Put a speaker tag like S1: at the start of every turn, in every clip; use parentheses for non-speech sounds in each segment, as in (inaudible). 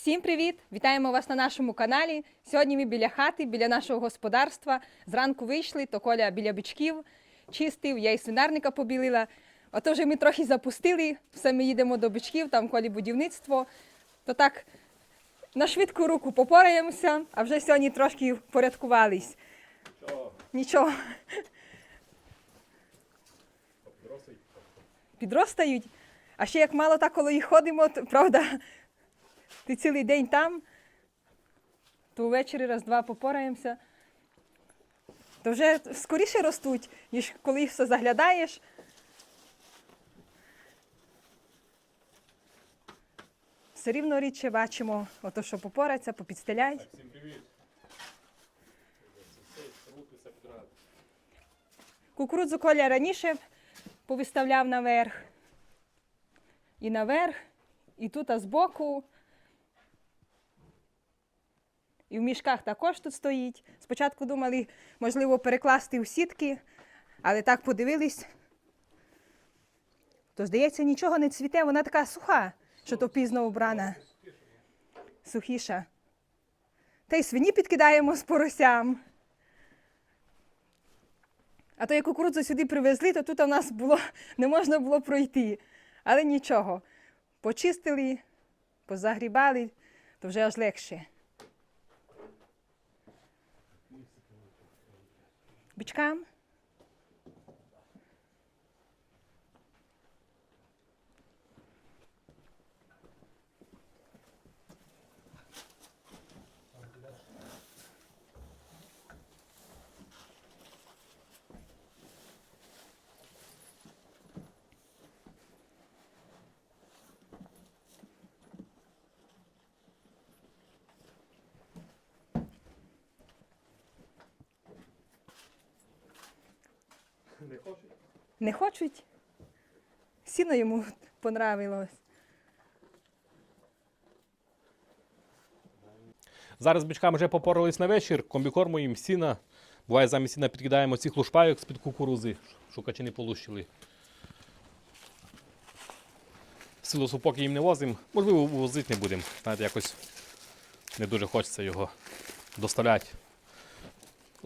S1: Всім привіт! Вітаємо вас на нашому каналі. Сьогодні ми біля хати, біля нашого господарства. Зранку вийшли, то Коля біля бичків чистив, я і свинарника побілила. Ото вже ми трохи запустили, все ми їдемо до бичків, там колі будівництво. То так на швидку руку попораємося, а вже сьогодні трошки впорядкувались. Нічого. Підростають. А ще як мало так, коли їх ходимо, то, правда, ти цілий день там, то ввечері раз-два попораємося. То вже скоріше ростуть, ніж коли їх все заглядаєш. Все рівно рідше бачимо, ото що попораться, попідстеляють.
S2: Всім привіт.
S1: Кукурудзу Коля раніше повиставляв наверх. І наверх, і тут а збоку. І в мішках також тут стоїть. Спочатку думали, можливо, перекласти у сітки, але так подивились. То, здається, нічого не цвіте, вона така суха, що то пізно обрана. Сухіша. Та й свині підкидаємо з поросям. А то як кукурудзу сюди привезли, то тут у нас було, не можна було пройти. Але нічого. Почистили, позагрібали, то вже аж легше. Бичкам.
S2: Не хочеш?
S1: Не хочуть. Сіно йому понравилось.
S2: Зараз бичкам вже попорались на вечір, комбікорму їм сіна. Буває, замість сіна підкидаємо цих лушпайок з-під кукурузи, качани не полущили. Силосу поки їм не возимо, можливо, возити не будемо. Знаєте, якось не дуже хочеться його доставляти.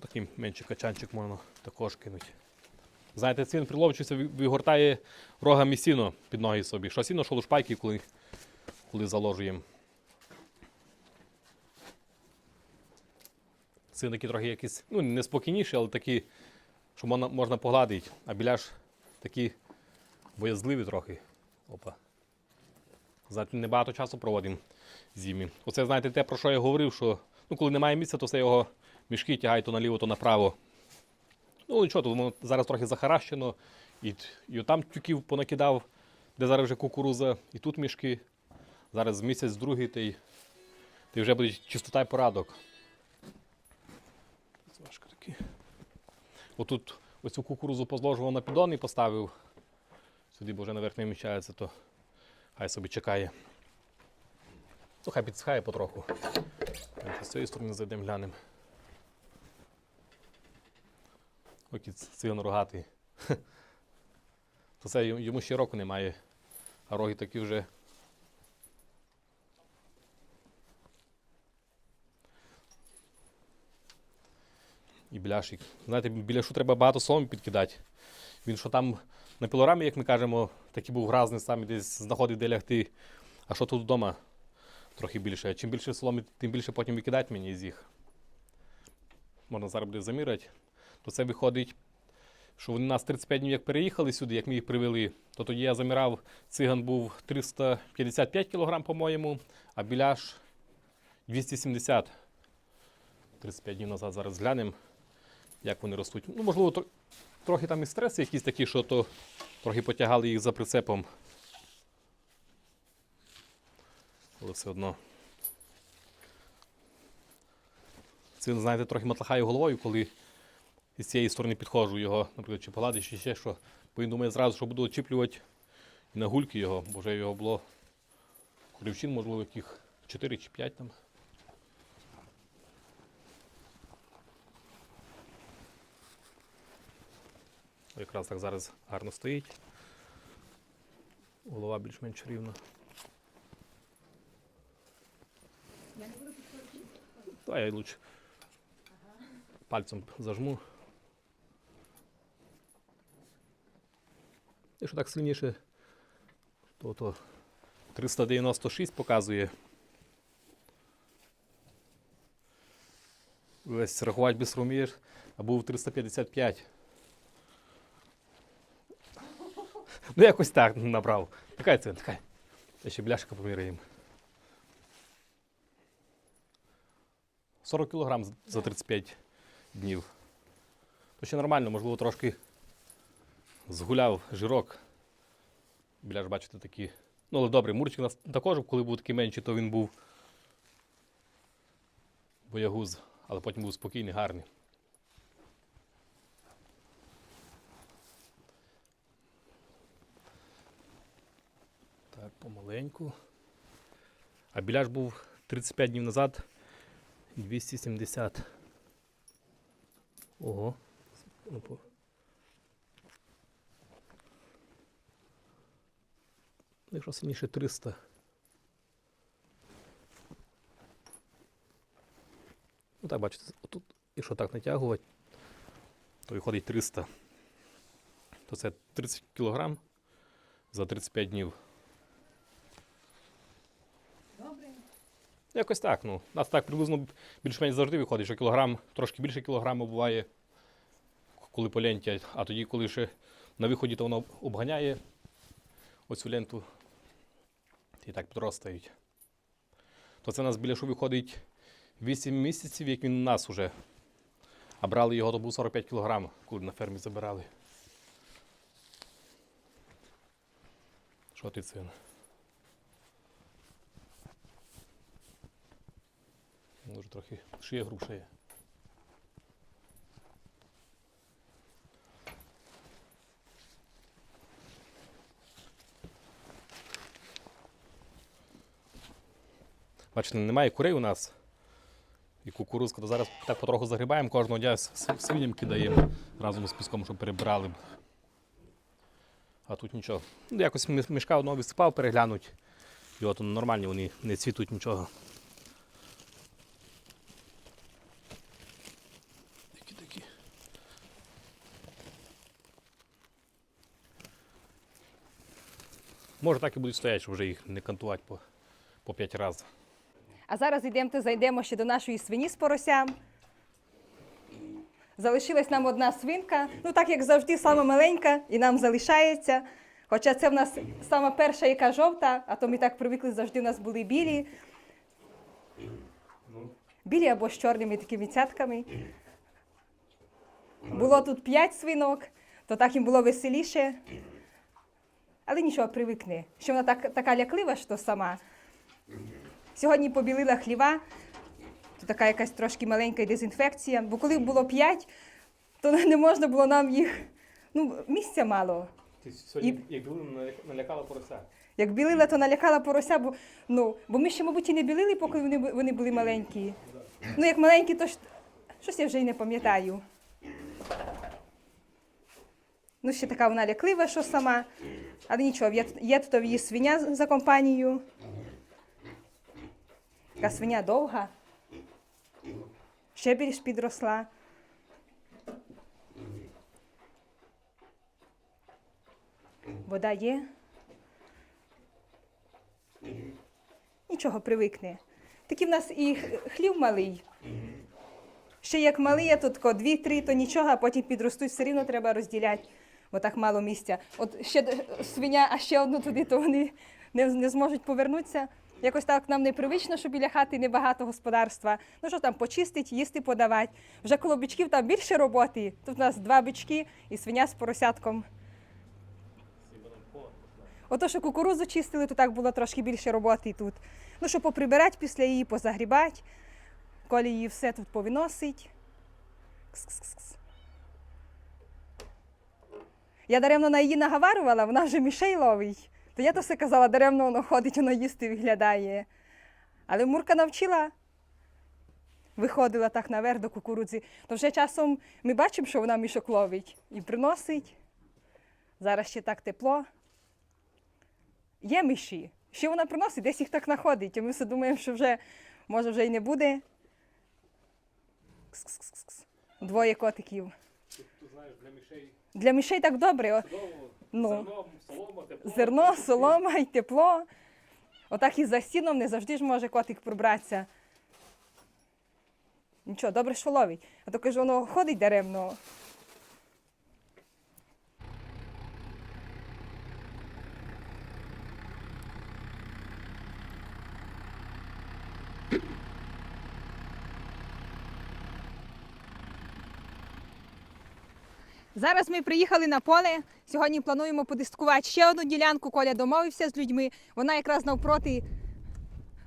S2: Такий менший качанчик можна також кинути. Знаєте, цвін приловчується, вигортає рогами сіно під ноги собі. Що сіно, що лушпайки, коли, коли заложуємо. Синики трохи якісь, ну, не спокійніші, але такі, що можна, можна погладити. А біляш такі боязливі трохи. Опа. Знаєте, небагато часу проводимо зимі. Оце, знаєте, те, про що я говорив, що ну, коли немає місця, то все його мішки тягають то наліво, то направо. Ну нічого, тут воно зараз трохи захаращено. І, і там тюків понакидав, де зараз вже кукуруза, і тут мішки. Зараз місяць другий, та й, та й вже буде чистота і такі. Отут оцю кукурузу позложував на піддон і поставив. Сюди, бо вже наверх не вміщається, то хай собі чекає. Ну, хай підсихає потроху. З цієї сторони зайдемо глянемо. Окей, циган рогатий. (laughs) То це йому ще року немає. А роги такі вже. І біляшик. Знаєте, біляшу треба багато соломи підкидати. Він що там на пілорамі, як ми кажемо, такий був гразний сам десь знаходив де лягти. А що тут вдома трохи більше. Чим більше соломи, тим більше потім викидати мені з їх. Можна зараз буде заміряти. То це виходить, що вони нас 35 днів як переїхали сюди, як ми їх привели, то тоді я замірав, циган був 355 кг, по-моєму, а біляш 270 35 днів назад зараз глянемо, як вони ростуть. Ну, можливо, тр- трохи там і стреси якісь такі, що то трохи потягали їх за прицепом. Але все одно. Це, знаєте, трохи матлахаю головою, коли із цієї сторони підходжу його, наприклад, чи погладиш, чи ще що. Бо він думає зразу, що буду очіплювати на гульки його, бо вже його було корівчин, можливо, яких 4 чи 5 там. Якраз так зараз гарно стоїть. Голова більш-менш рівна. Давай я лучше пальцем зажму. Якщо так сильніше, то, то 396 показує. Весь рахувати без вмієш, а був 355. Ну, якось так набрав. Така це, така. Я ще бляшка поміряємо. 40 кг за 35 днів. То ще нормально, можливо, трошки згуляв жирок. Біляш, бачите, такі. Ну, але добре, мурчик у нас також, коли був такий менший, то він був боягуз, але потім був спокійний, гарний. Так, помаленьку. А біляш був 35 днів назад 270. Ого. Ну, по- Ну, Якщо сильніше 300. Ну так, бачите, тут, якщо так натягувати, то виходить 300. То це 30 кг за 35 днів.
S1: Добре.
S2: Якось так, ну. У нас так приблизно більш-менш завжди виходить, що кілограм, трошки більше кілограму буває, коли полентять, а тоді, коли ще на виході, то воно обганяє оцю ленту і так підростають. То це у нас біля що виходить 8 місяців, як він у нас уже. А брали його, то був 45 кілограм, коли на фермі забирали. Що ти це? Може трохи шия грушає. Бачите, немає курей у нас. І кукурузка, то зараз так потроху загрібаємо, кожного дня свиням кидаємо разом з піском, щоб перебрали. А тут нічого. Ну, якось мішка одного відсипав, переглянуть. І от нормальні вони не цвітуть нічого. Може так і будуть стояти, щоб вже їх не кантувати по, по 5 разів.
S1: А зараз йдемте, зайдемо ще до нашої свині з поросям. Залишилась нам одна свинка. Ну, так як завжди, сама маленька, і нам залишається. Хоча це в нас сама перша, яка жовта, а то ми так привикли, завжди у нас були білі. Білі або з чорними такими цятками. Було тут п'ять свинок, то так їм було веселіше. Але нічого, привикне. Що вона так, така ляклива, що сама. Сьогодні побілила хліва, то така якась трошки маленька дезінфекція. Бо коли було п'ять, то (laughs) не можна було нам їх. Ну, місця мало.
S2: Ти сьогодні, як налякала порося.
S1: Як білила, то налякала порося, бо, ну, бо ми ще, мабуть, і не білили, поки вони, вони були маленькі. Ну, як маленькі, то ж, щось я вже й не пам'ятаю. Ну, ще така вона ляклива, що сама. Але нічого, є, є тут її свиня за компанією. Така свиня довга. Ще більш підросла. Вода є. Нічого, привикне. Такий в нас і хлів малий. Ще як малий, а тут дві-три, то нічого, а потім підростуть, все рівно треба розділяти, бо так мало місця. От ще свиня, а ще одну туди, то вони не, не зможуть повернутися. Якось так нам непривично, що біля хати небагато господарства. Ну що там, почистить, їсти подавати. Вже коло бичків там більше роботи. Тут у нас два бички і свиня з поросятком. Ото, що кукурузу чистили, то так було трошки більше роботи тут. Ну, що поприбирати після її, позагрібати, коли її все тут повиносить. Кс-кс-кс. Я даремно на її наговарювала, вона вже мішей ловить. То я то все казала, даремно воно ходить, воно їсти виглядає. Але Мурка навчила. Виходила так наверх до кукурудзи. То вже часом ми бачимо, що вона мішок ловить і приносить. Зараз ще так тепло. Є миші. Ще вона приносить, десь їх так знаходить. І ми все думаємо, що вже Може вже й не буде. Кс-кс-кс-кс. Двоє котиків.
S2: Ти знаєш, для мішей
S1: Для мишей так добре.
S2: Чудово.
S1: Ну.
S2: Зерно, солома, тепло.
S1: Зерно, солома і тепло. Отак і за сіном не завжди ж може котик пробратися. Нічого, добре, що ловить. А то кажу, воно ходить даремно. Зараз ми приїхали на поле. Сьогодні плануємо подискувати ще одну ділянку. Коля домовився з людьми. Вона якраз навпроти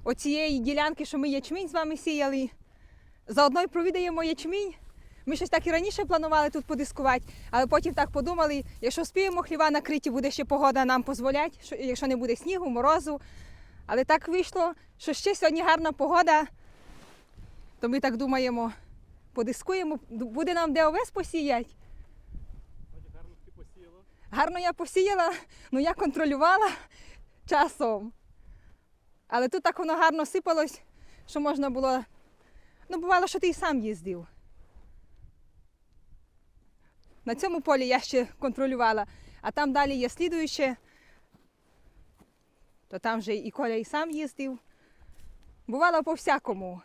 S1: оцієї ділянки, що ми ячмінь з вами сіяли. Заодно й провідаємо ячмінь. Ми щось так і раніше планували тут подискувати, але потім так подумали, якщо спіємо хліва накриті, буде ще погода нам дозволять, якщо не буде снігу, морозу. Але так вийшло, що ще сьогодні гарна погода, то ми так думаємо, подискуємо, буде нам де овес посіяти.
S2: Вроді гарно ти посіяла.
S1: Гарно я посіяла, ну я контролювала часом. Але тут так воно гарно сипалось, що можна було. Ну, бувало, що ти і сам їздив. На цьому полі я ще контролювала, а там далі є слідуюче, то там вже і Коля і сам їздив. Бувало по-всякому.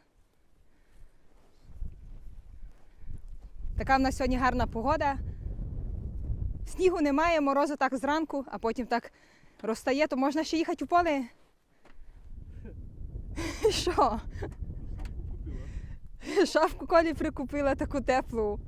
S1: Така в нас сьогодні гарна погода. Снігу немає, морозу так зранку, а потім так розтає, то можна ще їхати у поле. (laughs) Що? Шапку колі прикупила таку теплу.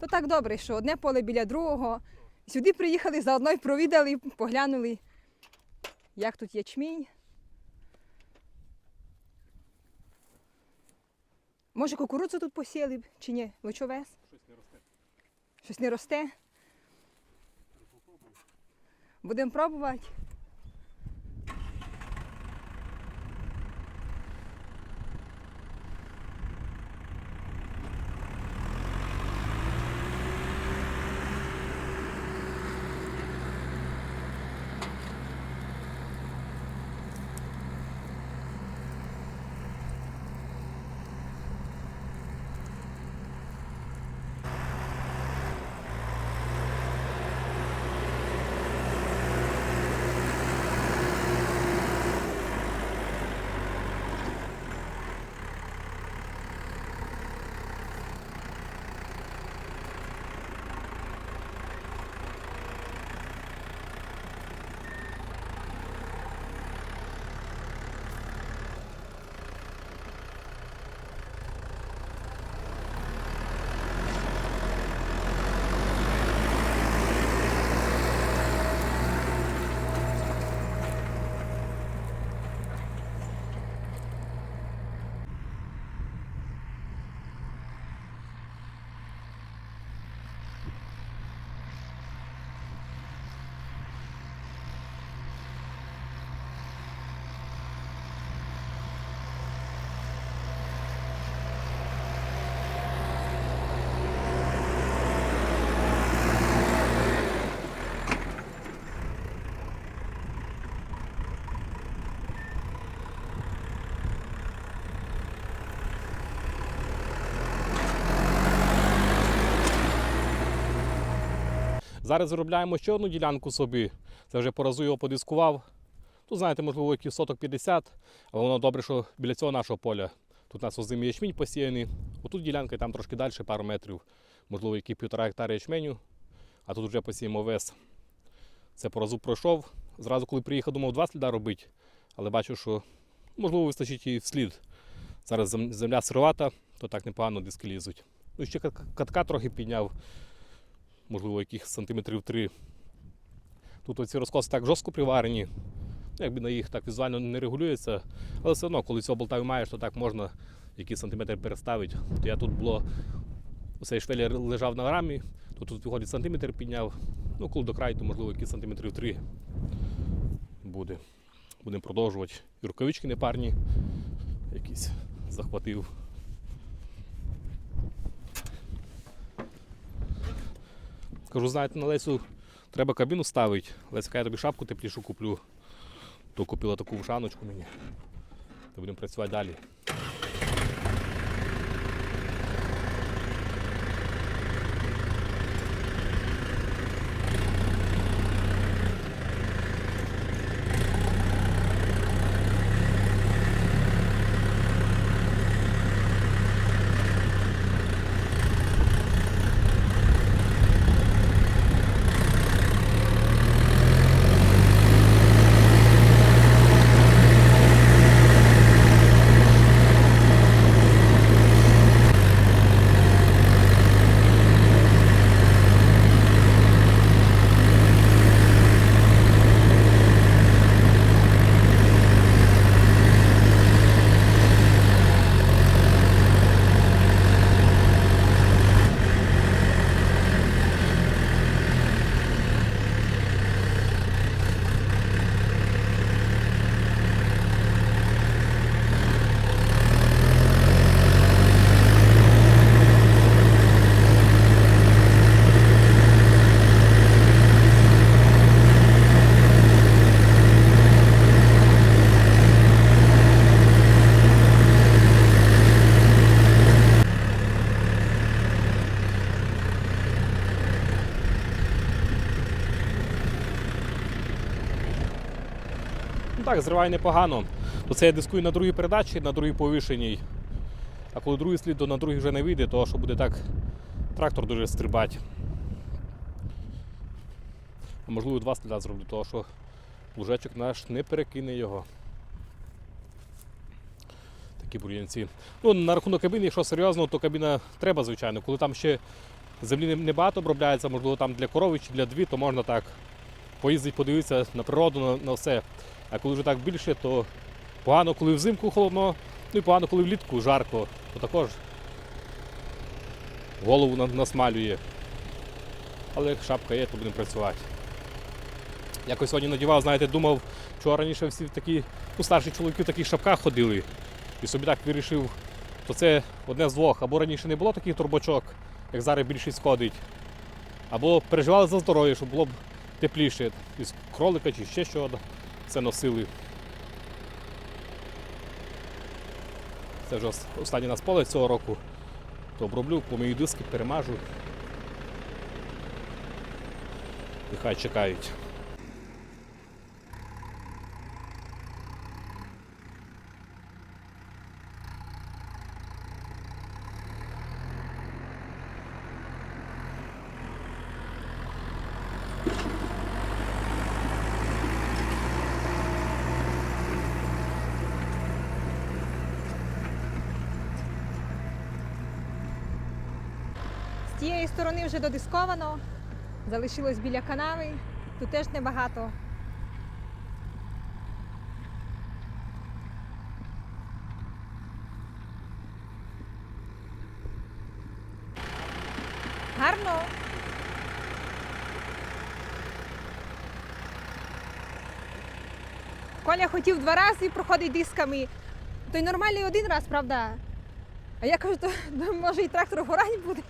S1: То так добре, що одне поле біля другого. Сюди приїхали, заодно й провідали, поглянули, як тут ячмінь. Може, кукурудзу тут посіяли б чи ні? Лучовес?
S2: Щось не росте.
S1: Щось не росте? Будемо пробувати.
S2: Зараз заробляємо ще одну ділянку собі. Це вже по разу його подискував. Тут, знаєте, можливо, якийсь соток 50, але воно добре, що біля цього нашого поля. Тут у нас озимий ячмінь посіяний. Отут ділянка, і там трошки далі, пару метрів, можливо, які півтора гектара ячменю. А тут вже посіємо вес. Це по разу пройшов. Зразу, коли приїхав, думав два сліда робити, але бачу, що можливо вистачить і вслід. Зараз земля сировата, то так непогано диски лізуть. Ну, ще катка трохи підняв, можливо, яких сантиметрів три. Тут оці розкоси так жорстко приварені. Якби на їх так візуально не регулюється, але все одно, коли цього болтаю маєш, то так можна якийсь сантиметр переставити. То я тут було, цей швелер лежав на рамі, то тут виходить сантиметр підняв. Ну, коли до краю, то можливо якісь сантиметрів три буде. Будемо продовжувати. І рукавички непарні, якісь захватив. Кажу, знаєте, на Лесю треба кабіну ставити. Леся я тобі шапку теплішу куплю. То купила таку вшаночку мені. Будемо працювати далі. Так, зриває непогано. То це я дискую на другій передачі, на другій повишеній. А коли другий слід, то на другій вже не вийде, то що буде так трактор дуже стрибати. А можливо два сліда зроблю, тому що лужечок наш не перекине його. Такі бур'янці. Ну, на рахунок кабіни, якщо серйозно, то кабіна треба, звичайно. Коли там ще землі небагато обробляється, можливо, там для корови чи для дві, то можна так поїздити, подивитися на природу, на, на все. А коли вже так більше, то погано, коли взимку холодно, ну і погано, коли влітку жарко, то також голову насмалює. Але як шапка є, то будемо працювати. Якось сьогодні надівав, знаєте, думав, що раніше всі такі, ну, старші чоловіки в таких шапках ходили. І собі так вирішив, то це одне з двох. Або раніше не було таких турбочок, як зараз більшість ходить. Або переживали за здоров'я, щоб було б тепліше. Із кролика чи ще що це носили. Це вже ос- останнє нас поле цього року. То оброблю, помию диски, перемажу. І хай чекають.
S1: Тієї сторони вже додисковано, залишилось біля канави, тут теж небагато. Гарно. Коля хотів два рази проходить дисками. То й нормальний один раз, правда? А я кажу, то, може і трактор горань буде.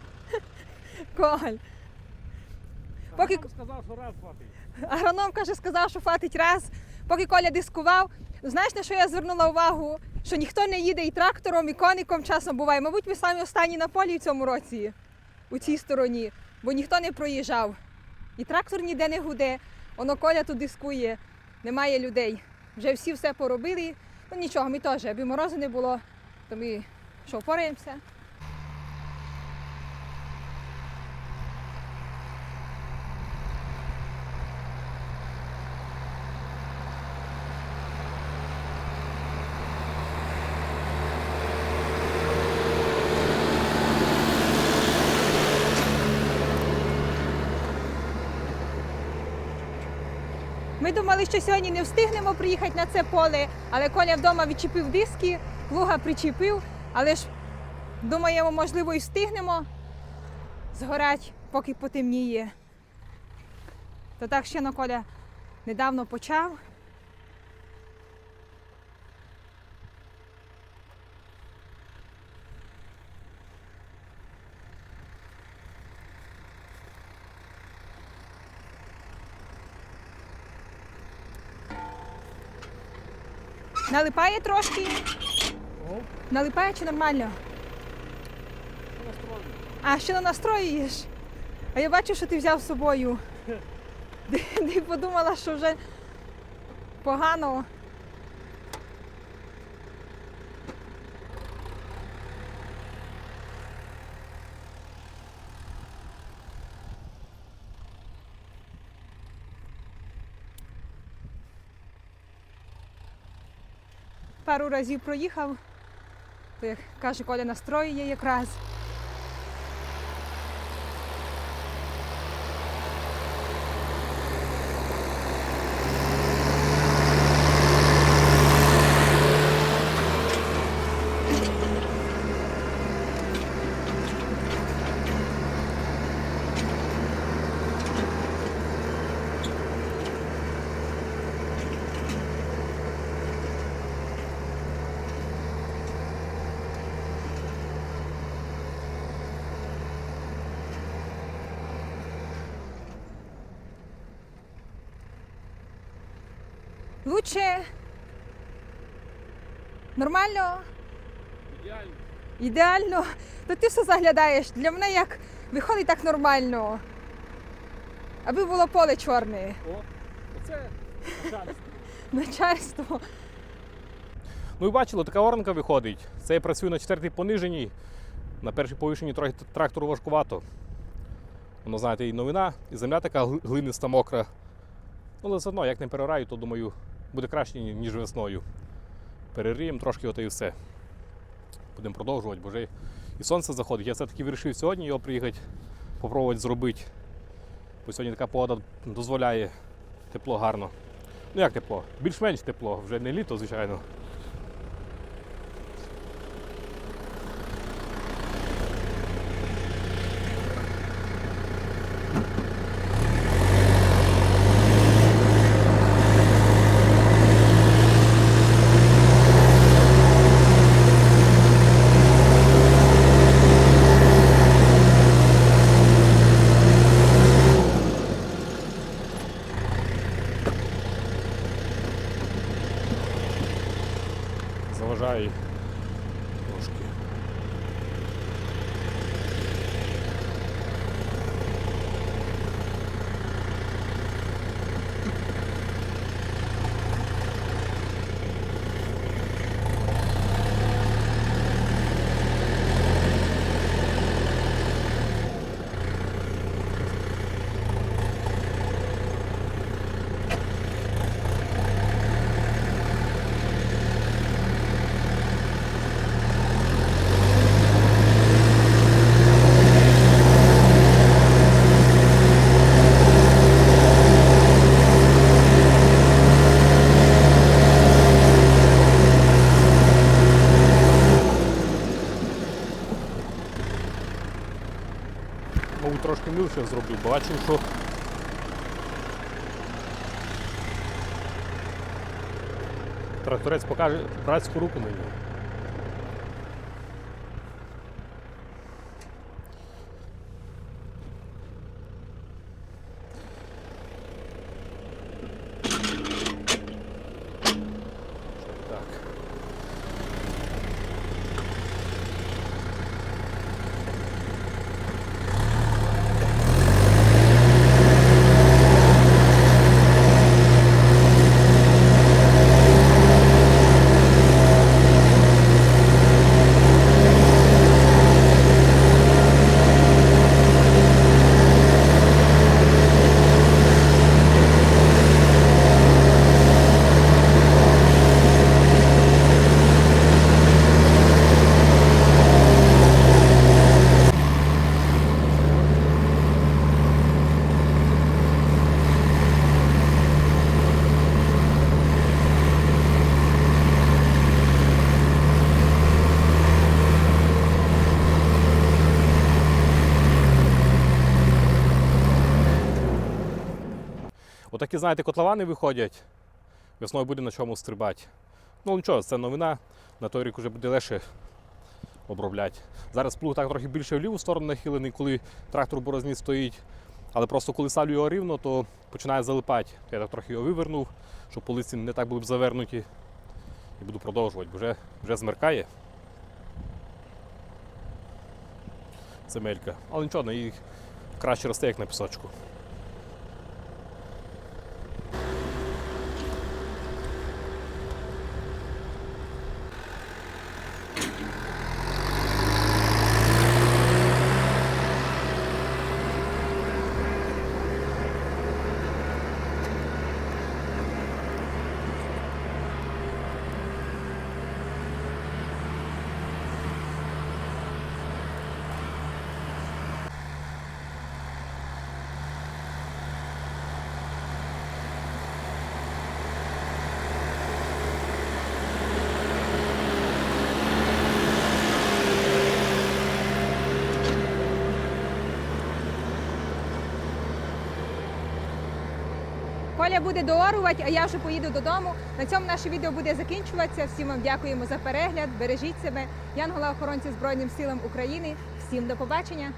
S1: Коль. Поки
S2: сказав, що раз хватить.
S1: агроном каже, сказав, що хватить раз. Поки Коля дискував, знаєш, на що я звернула увагу? Що ніхто не їде і трактором, і коником часом буває. Мабуть, ми самі останні на полі в цьому році, у цій стороні, бо ніхто не проїжджав. І трактор ніде не гуде, воно Коля тут дискує, немає людей. Вже всі все поробили. Ну нічого, ми теж, аби морозу не було, то ми що, впораємося. Думали, що сьогодні не встигнемо приїхати на це поле, але Коля вдома відчепив диски, плуга причепив, але ж думаємо, можливо, і встигнемо згорати, поки потемніє. То так ще на Коля недавно почав. Налипає трошки? Налипає чи нормально? А, ще на настроюєш? А я бачу, що ти взяв з собою. (laughs) Ти подумала, що вже погано. Пару разів проїхав, то як каже, Коля настрої є якраз. Лучше. Нормально?
S2: Ідеально.
S1: Ідеально. То ти все заглядаєш. Для мене як виходить так нормально. Аби було поле чорне.
S2: О, оце начальство. (laughs)
S1: Начальство.
S2: Ну і бачили, така оранка виходить. Це я працюю на четвертій пониженій. На першій повишенні трохи трактору важкувато. Воно, знаєте, і новина, і земля така глиниста, мокра. Ну, але все одно, як не перераю, то думаю, буде краще, ніж весною. Переріємо трошки, ото і все. Будемо продовжувати, бо вже і сонце заходить. Я все-таки вирішив сьогодні його приїхати, попробувати зробити. Бо сьогодні така погода дозволяє тепло гарно. Ну як тепло? Більш-менш тепло, вже не літо, звичайно. заважає трошки. Мабуть, трошки мілше зроблю, бо бачив, що тракторець покаже братську руку мені. Так. Отакі, знаєте, котловани виходять. Весною буде на чому стрибати. Ну нічого, це новина. На той рік вже буде легше обробляти. Зараз плуг так трохи більше в ліву сторону нахилений, коли трактор борозні стоїть. Але просто коли ставлю його рівно, то починає залипати. Я так трохи його вивернув, щоб полиці не так були б завернуті. і буду продовжувати, бо вже, вже змеркає. Земелька. Але нічого, їх краще росте, як на пісочку.
S1: Коля буде доорувати, а я вже поїду додому. На цьому наше відео буде закінчуватися. Всім вам дякуємо за перегляд. Бережіть себе. Янгола охоронці Збройним силам України. Всім до побачення.